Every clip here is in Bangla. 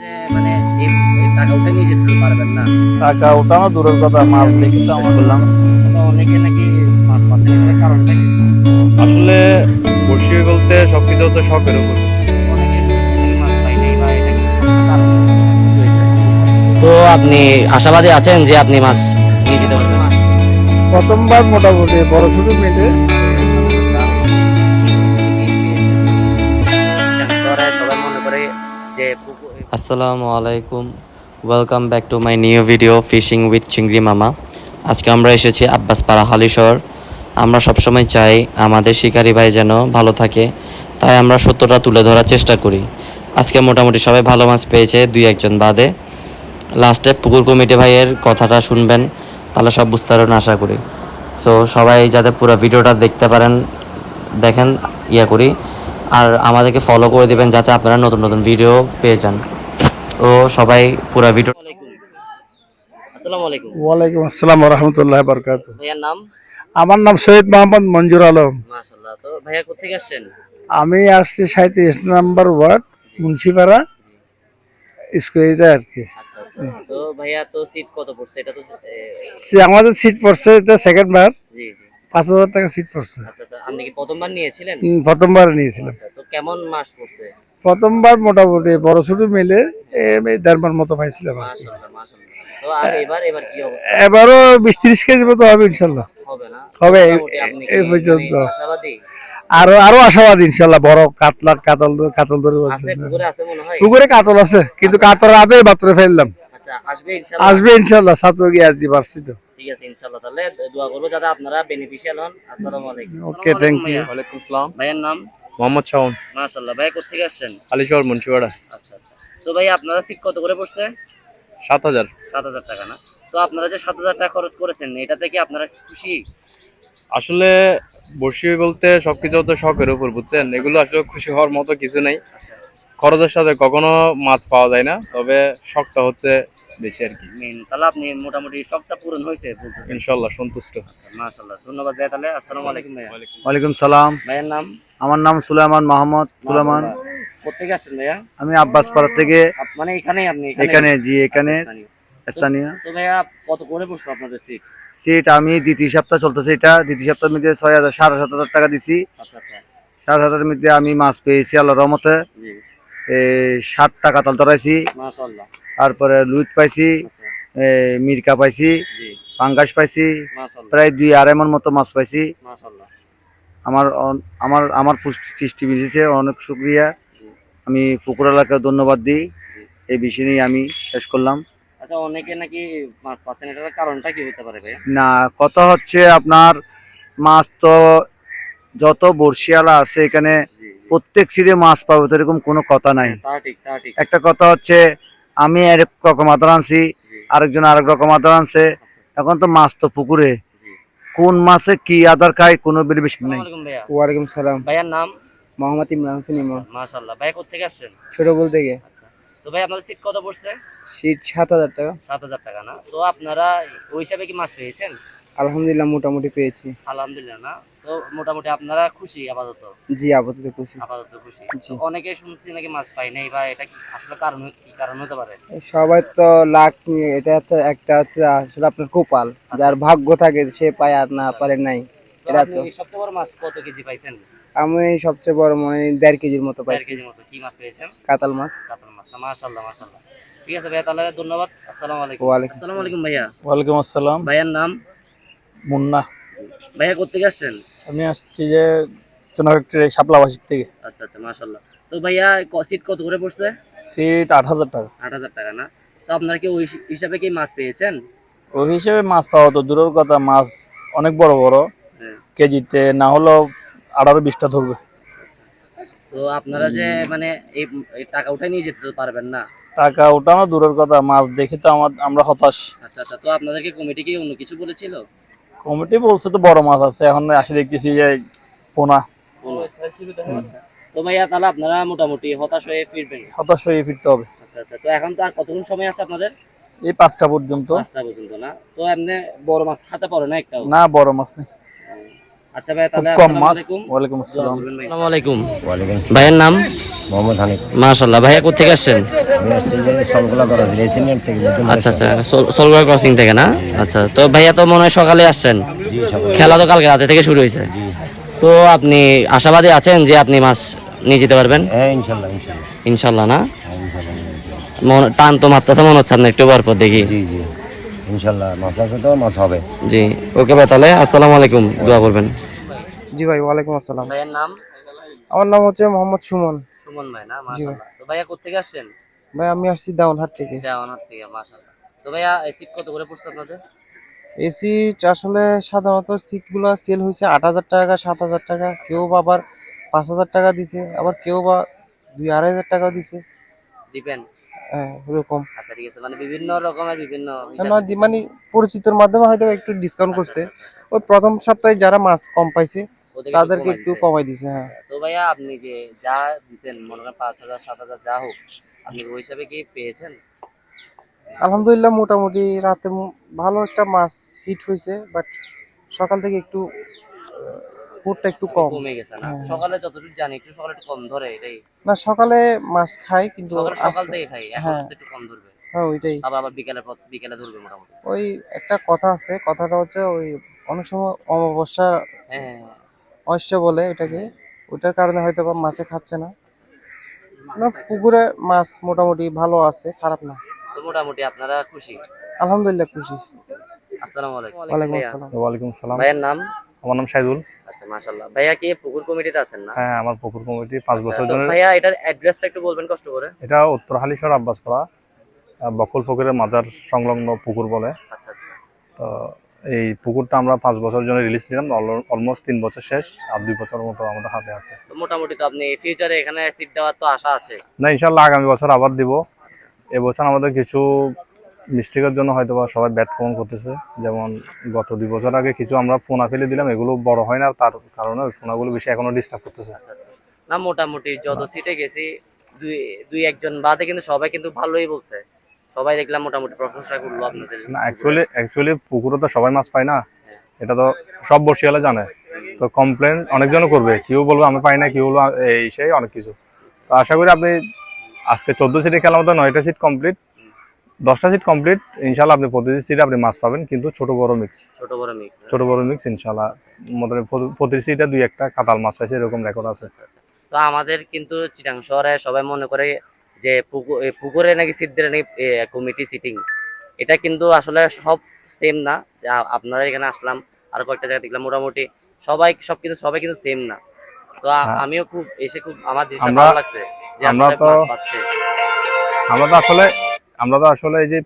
যে মানে টাকা উঠে নিয়ে যেতে পারবেন না। টাকা ওঠানো দূরের কথা দেখি তো আমার বললাম। অনেকে নাকি মাছ পাচ্ছে না কারণটা কি? আসলে বসি বলতে সবকিছু তো শখের উপর। তো আপনি আশাবাদী আছেন যে আপনি মাছ নিয়ে যেতে পারবেন? প্রথমবার মোটামুটি বড় ছোট মিলে। আসসালামু আলাইকুম। Welcome back to my new video fishing with চিংড়ি মামা আজকে আমরা এসেছি আব্বাস আব্বাসপাড়া হালিশহর আমরা সবসময় চাই আমাদের শিকারি ভাই যেন ভালো থাকে। তাই আমরা সত্যটা তুলে ধরার চেষ্টা করি। আজকে মোটামুটি সবাই ভালো মাছ পেয়েছে, দুই একজন বাদে। লাস্টে পুকুর কমিটি ভাইয়ের কথাটা শুনবেন, তাহলে সব বুঝতে পারবেন আশা করি। সো সবাই যাতে পুরো ভিডিওটা দেখতে পারেন, দেখেন, ইয়া করি। আর আমাদেরকে ফলো করে দেবেন যাতে আপনারা নতুন নতুন ভিডিও পেয়ে যান। ও সবাই পুরো ভিডিও আসসালামু আলাইকুম। ওয়ালাইকুম আসসালাম রহমতুল্লাহ বরকাত ভাইয়ার নাম? আমার নাম সৈয়দ মোহাম্মদ মঞ্জুর আলম। মাশাআল্লাহ। তো ভাইয়া আসছেন? আমি আসছি সাঁত্রিশ নাম্বার ওয়ার্ড মুন্সিপাড়া স্কুলে আর কি। আচ্ছা আচ্ছা। তো ভাইয়া তো সিট কত পড়ছে? এটা তো আমাদের সিট পড়ছে এটা সেকেন্ড বার। জি জি। পাঁচ হাজার টাকা সিট পড়ছে। আচ্ছা আচ্ছা। আপনি কি প্রথমবার নিয়েছিলেন? প্রথমবার নিয়েছিলাম। আচ্ছা তো কেমন মাস পড়ছে? প্রথমবার মোটামুটি বড় ছোট মিলে দেড়বার মতো পাইছিলাম আর কি। মাশাআল্লাহ মাশাআল্লাহ। তো আর এবার এবার কি অবস্থা? এবারও বিশ ত্রিশ কেজি মতো হবে ইনশাল্লাহ হবে এই পর্যন্ত। মানে আরও আরও আশাবাদ ইনশাল্লাহ বড় কাতলা কাতল কাতল ধরে আছে পুকুরে মনে হয়? কাতল আছে কিন্তু কাতল আগে মাত্র ফেললাম। আচ্ছা আসবে ইনশাল্লাহ ছাত্র গিয়ে আসতে পারছি তো ঠিক আছে ইনশাআল্লাহ। তাহলে দোয়া করব যাতে আপনারা বেনিফিশিয়াল হন। আসসালামু আলাইকুম। ওকে থ্যাংক ইউ ওয়ালাইকুম আসসালাম। ভাইয়ের নাম? মোহাম্মদ শাওন। মাশাআল্লাহ ভাই কোথা থেকে আসছেন? হালিশহর মুন্সিপাড়া। আচ্ছা আচ্ছা। তো ভাই আপনারা ঠিক কত করে পড়ছে? সাত হাজার। সাত হাজার টাকা না? তো আপনারা যে সাত হাজার টাকা খরচ করেছেন এটা থেকে আপনারা খুশি? আসলে বসি বলতে সবকিছু তো শখের উপর বুঝছেন? এগুলো আসলে খুশি হওয়ার মতো কিছু নেই। খরচের সাথে কখনো মাছ পাওয়া যায় না তবে শখটা হচ্ছে বেশি আর কি। তাহলে আপনি মোটামুটি শখটা পূরণ হয়েছে ইনশাল্লাহ সন্তুষ্ট। মাশাআল্লাহ ধন্যবাদ ভাই তাহলে। আসসালামু। আলাইকুম ভাইয়া। ওয়ালাইকুম সালাম। ভাইয়ের নাম? আমার নাম সুলাইমান মোহাম্মদ সুলাইমান। কোথেকে আসছেন ভাইয়া? আমি আব্বাসপাড়া থেকে। মানে এখানেই আপনি এখানে? জি এখানে। স্থানীয়। স্থানীয়। তো ভাইয়া কত করে পড়ছে আপনাদের সিট সিট আমি দ্বিতীয় সপ্তাহ চলতেছে এটা। দ্বিতীয় সপ্তাহের মধ্যে ছয় হাজার সাড়ে সাত হাজার টাকা দিছি। আচ্ছা আচ্ছা। সাড়ে সাত হাজারের মধ্যে আমি মাছ পেয়েছি আল্লাহ রহমতে। ষাট টাকা তাল ধরাইছি। তারপরে লুইট পাইছি। আচ্ছা। মিরকা পাইছি। পাঙ্গাস পাইছি। প্রায় দুই আড়াই মন মতো মাছ পাইছি। আমার আমার আমার পুষ্টি সৃষ্টি মিলেছে অনেক শুক্রিয়া। আমি পুকুর এলাকায় ধন্যবাদ দিই। এই বিষয় নিয়ে আমি শেষ করলাম। আচ্ছা অনেকে নাকি মাছ পাচ্ছেন এটার কারণটা কি হতে পারে না কথা হচ্ছে আপনার মাছ তো যত বর্ষিয়ালা আছে এখানে প্রত্যেক সিটে মাছ পাবে তো এরকম কোনো কথা নাই। ঠিক একটা কথা হচ্ছে আমি এক রকম আদর আনছি আরেকজন আরেক রকম আদর আনছে। এখন তো মাছ তো পুকুরে। কোন মাসে কি আধার খায় কোনো আসসালামু নেই ভাইয়া। ওয়ালাইকুম সালাম। ভাইয়ার নাম? মোহাম্মদ ইমরান হোসেন ইমরান। মাশাআল্লাহ। ভাই কোথা কোথেকে আসছেন? ছোট বল থেকে। আচ্ছা। তো ভাই আপনাদের সিট কত পড়ছে? সিট সাত হাজার টাকা। সাত হাজার টাকা না? তো আপনারা ওই হিসাবে কি মাছ পেয়েছেন? আলহামদুলিল্লাহ মোটামুটি পেয়েছি। আলহামদুলিল্লাহ না। তো মোটামুটি আপনারা খুশি আপাতত? জি আপাতত খুশি। আপাতত খুশি। অনেকে শুনছি নাকি মাছ পাই নাই বা এটা কি আসলে কারণ কি কারণ হতে পারে? সবাই তো লাখ এটা হচ্ছে একটা হচ্ছে আসলে আপনার কোপাল। যার ভাগ্য থাকে সে পায় আর না পারে নাই। এটা তো সবচেয়ে বড় মাছ কত কেজি পাইছেন? আমি সবচেয়ে বড় মনে হয় দেড় কেজির মতো দেড় পাইছি। কেজি মতো। কি মাছ পেয়েছেন? কাতাল মাছ। কাতল মাছ। মাশাআল্লাহ মাশাআল্লাহ। ঠিক আছে ভাইয়া তাহলে ধন্যবাদ। আসসালামু আলাইকুম। ওয়ালাইকুম আসসালামু আলাইকুম ভাইয়া। ওয়ালাইকুম আসসালাম। ভাইয়ার নাম? মুন্না। ভাইয়া কোথেকে আসছেন? আমি আসছি যে চুনারটি শাপলাবাসিক থেকে। আচ্ছা আচ্ছা মাশাআল্লাহ। তো ভাইয়া সিট কত করে পড়ছে? সিট আট হাজার টাকা। আট হাজার টাকা না? তো আপনারা কি ওই হিসাবে কি মাছ পেয়েছেন? ওই হিসেবে মাছ পাওয়া তো দূরের কথা মাছ অনেক বড় বড়। হ্যাঁ। কেজিতে না হলেও আঠারো বিশটা ধরবে। তো আপনারা যে মানে এই এই টাকা উঠে নিয়ে যেতে পারবেন না? টাকা ওঠানো দূরের কথা মাছ দেখে তো আমার আমরা হতাশ। আচ্ছা আচ্ছা তো আপনাদেরকে কমিটি কি অন্য কিছু বলেছিল? কমিটি বলছে তো বড় মাছ আছে এখন আসে দেখতেছি যে পোনা। আচ্ছা। তো ভাইয়া তাহলে আপনারা মোটামুটি হতাশ হয়ে ফিরবেন? হতাশ হয়ে ফিরতে হবে। আচ্ছা আচ্ছা। তো এখন তো আর কতক্ষণ সময় আছে আপনাদের? এই পাঁচটা পর্যন্ত। পাঁচটা পর্যন্ত না? তো এমনি বড় মাছ হাতে পড়ে না বড় মাছ নেই। আচ্ছা ভাই তাহলে কম আসসালামু আলাইকুম। আসসালাম। আসসালামু আলাইকুম। ওয়ালাইকুম ভাইয়ের নাম? মোহাম্মদ হানিফ। মাশাআল্লাহ। ভাইয়া কোথেকে আসছেন? থেকে আচ্ছা আচ্ছা সোলগড় ক্রসিং থেকে না? আচ্ছা তো ভাইয়া তো মনে হয় সকালে আসছেন। খেলা তো কালকে রাতে থেকে শুরু হয়েছে। তো আপনি আশাবাদী আছেন যে আপনি মাছ নিয়ে যেতে পারবেন? হ্যাঁ ইনশাল্লাহ না? হ্যাঁ মন- টান তো মারতেছে মনে হচ্ছে আপনি একটু পর পর দেখি। জি জি। ইনশাল্লাহ মাছ আছে তো মাছ হবে। জি ওকে ভাই তাহলে আসসালামু আলাইকুম দোয়া করবেন। জি ভাই ওয়ালাইকুম আসসালাম। ভাইয়ের নাম? আমার নাম হচ্ছে মোহাম্মদ সুমন। সুমন ভাই না মাশাআল্লাহ। তো ভাইয়া কোথেকে আসছেন? ভাই আমি আসছি দাউনহাট থেকে। দেওয়ানার থেকে মাশাআল্লাহ। তো ভাইয়া এই সিট কত করে পড়ছে আপনাদের? এসি আসলে সাধারণত সিটগুলো সেল হয়েছে আট হাজার টাকা সাত হাজার টাকা। কেউ বা আবার পাঁচ হাজার টাকা দিছে আবার কেউ বা দুই আড়াই হাজার টাকাও দিছে। দিবেন হ্যাঁ এরকম আচ্ছা ঠিক আছে। মানে বিভিন্ন রকমের বিভিন্ন হিসাবে- মানে পরিচিতর মাধ্যমে হয়তো একটু ডিসকাউন্ট করছে। ওই প্রথম সপ্তাহে যারা মাছ কম পাইছে তাদেরকে একটু কমাই দিছে হ্যাঁ। তো ভাইয়া আপনি যে যা দিচ্ছেন মনে করেন পাঁচ হাজার সাত হাজার যা হোক আপনি ওই হিসাবে কি পেয়েছেন? আলহামদুলিল্লাহ মোটামুটি রাতে ভালো একটা মাছ হিট হয়েছে বাট সকাল থেকে একটু ফুডটা একটু কম। কমে গেছে না? হ্যাঁ। সকালে যতটুকু জানি একটু সকালে একটু কম ধরে এটাই। না সকালে মাছ খাই কিন্তু সকাল থেকে খাই এখন হ্যাঁ। একটু কম ধরবে। হ্যাঁ ওইটাই। আবার আবার বিকেলে পর- বিকেলে ধরবে মোটামুটি। ওই একটা কথা আছে কথাটা হচ্ছে ওই অনেক সময় অমাবস্যা হ্যাঁ। অস্য বলে এটাকে ওটার কারণে হয়তো বা মাছে খাচ্ছে না। না পুকুরে মাছ মোটামুটি ভালো আছে খারাপ না। তো মোটামুটি আপনারা খুশি? আলহামদুলিল্লাহ খুশি। আসসালামু আলাইকুম। ওয়ালাইকুম। আসসালাম। ওয়ালাইকুম ভাইয়ের নাম? আমার নাম সাইদুল। আচ্ছা মাশাআল্লাহ। ভাইয়া কি পুকুর কমিটিতে আছেন না? হ্যাঁ আমার পুকুর কমিটি পাঁচ আচ্ছা, বছর ধরে ভাইয়া এটার অ্যাড্রেসটা একটু বলবেন কষ্ট করে। এটা উত্তর হালিশহর আব্বাসপাড়া বকুল ফকিরের মাজার সংলগ্ন পুকুর বলে। আচ্ছা আচ্ছা। তো এই পুকুরটা আমরা পাঁচ বছর জন্য রিলিজ নিলাম অলমোস্ট তিন বছর শেষ আর দুই বছর মতো আমাদের হাতে আছে। তো মোটামুটি তো আপনি ফিউচারে এখানে সিট দেওয়ার তো আশা আছে। না ইনশাল্লাহ আগামী বছর আবার দিব। এবছর আমাদের কিছু মিস্টেকের জন্য হয়তো বা সবাই ব্যাট প্রমাণ করতেছে। যেমন গত দুই বছর আগে কিছু আমরা ফোনা ফেলে দিলাম এগুলো বড় হয় না তার কারণে ওই ফোনাগুলো বেশি এখনও ডিস্টার্ব করতেছে। না মোটামুটি যত সিটে গেছি দুই দুই একজন বাদে কিন্তু সবাই কিন্তু ভালোই বলছে। সবাই দেখলাম মোটামুটি প্রশংসা করল আপনাদের। না অ্যাকচুয়ালি অ্যাকচুয়ালি পুকুরে তো সবাই মাছ পায় না। এটা তো সব বর্ষিয়ালে জানে। তো কমপ্লেন অনেকজনও করবে। কেউ বলবে আমি পাই না। কেউ বলব এই সেই অনেক কিছু। তো আশা করি আপনি আজকে চোদ্দ সিটে খেলার মতো নয়টা সিট কমপ্লিট দশটা সিট কমপ্লিট ইনশাল্লাহ আপনি প্রতিটি সিটে আপনি মাছ পাবেন কিন্তু ছোট বড় মিক্স ছোট বড় মিক্স ছোট বড় মিক্স ইনশাল্লাহ মোটামুটি প্রতি- প্রতিটি সিটে দুই একটা কাতাল মাছ পাইছে এরকম রেকর্ড আছে। তো আমাদের কিন্তু চিটাং শহরে সবাই মনে করে যে পুকুর নাকি সিট দিলে নাকি কমিটি সিটিং এটা কিন্তু আসলে সব সেম না। আপনারা এখানে আসলাম আর কয়েকটা জায়গা দেখলাম মোটামুটি সবাই সব কিন্তু সবাই কিন্তু সেম না। তো হ্যাঁ। আমিও খুব এসে খুব আমার ভালো লাগছে যে আমরা তো- আমরা তো আসলে আমরা তো আসলে এই যে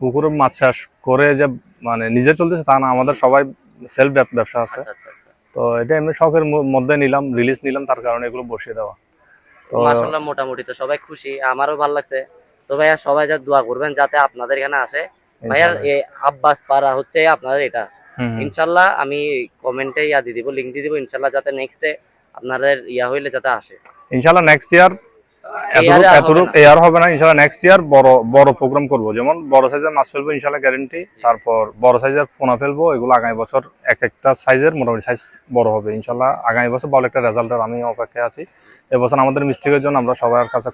পুকুরে মাছ চাষ করে যে মানে নিজে চলতেছে তা না আমাদের সবাই সেলফ ব্যবসা আছে। আচ্ছা আচ্ছা আচ্ছা। তো এটা এমনি শখের মধ্যে নিলাম রিলিজ নিলাম তার কারণে এগুলো বসিয়ে দেওয়া। মাশাআল্লাহ মোটামুটি তো সবাই খুশি আমারও ভালো লাগছে। তো ভাইয়া সবাই যা দোয়া করবেন যাতে আপনাদের এখানে আসে। ভাইয়ার এই আব্বাস পাড়া হচ্ছে আপনাদের এটা। ইনশাল্লাহ আমি কমেন্টে ইয়া দিয়ে দিব লিংক দিয়ে দিব ইনশাল্লাহ যাতে নেক্সটে আপনাদের ইয়া হইলে যাতে আসে। ইনশাল্লাহ নেক্সট ইয়ার এই year আর হবে এতটুক এয়ার হবে না। ইনশাল্লাহ নেক্সট ইয়ার বড় বড় প্রোগ্রাম করব। যেমন বড় সাইজের মাছ ফেলব ইনশাল্লাহ গ্যারেন্টি তারপর বড় সাইজের পোনা ফেলব। এগুলো আগামী বছর এক একটা সাইজের মোটামুটি সাইজ বড় হবে। ইনশাল্লাহ আগামী বছর ভালো একটা রেজাল্টের আমি অপেক্ষায় আছি। এবছর আমাদের মিস্টেকের জন্য আমরা সবার কাছে।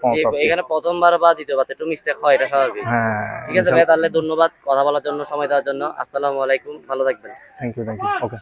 এখানে প্রথমবার বা দ্বিতীয়বার একটু মিস্টেক হয় এটা স্বাভাবিক। হ্যাঁ ঠিক আছে ভাই তাহলে ধন্যবাদ। কথা বলার জন্য সময় দেওয়ার জন্য। আসসালামু আলাইকুম। ভালো থাকবেন। Thank you thank you okay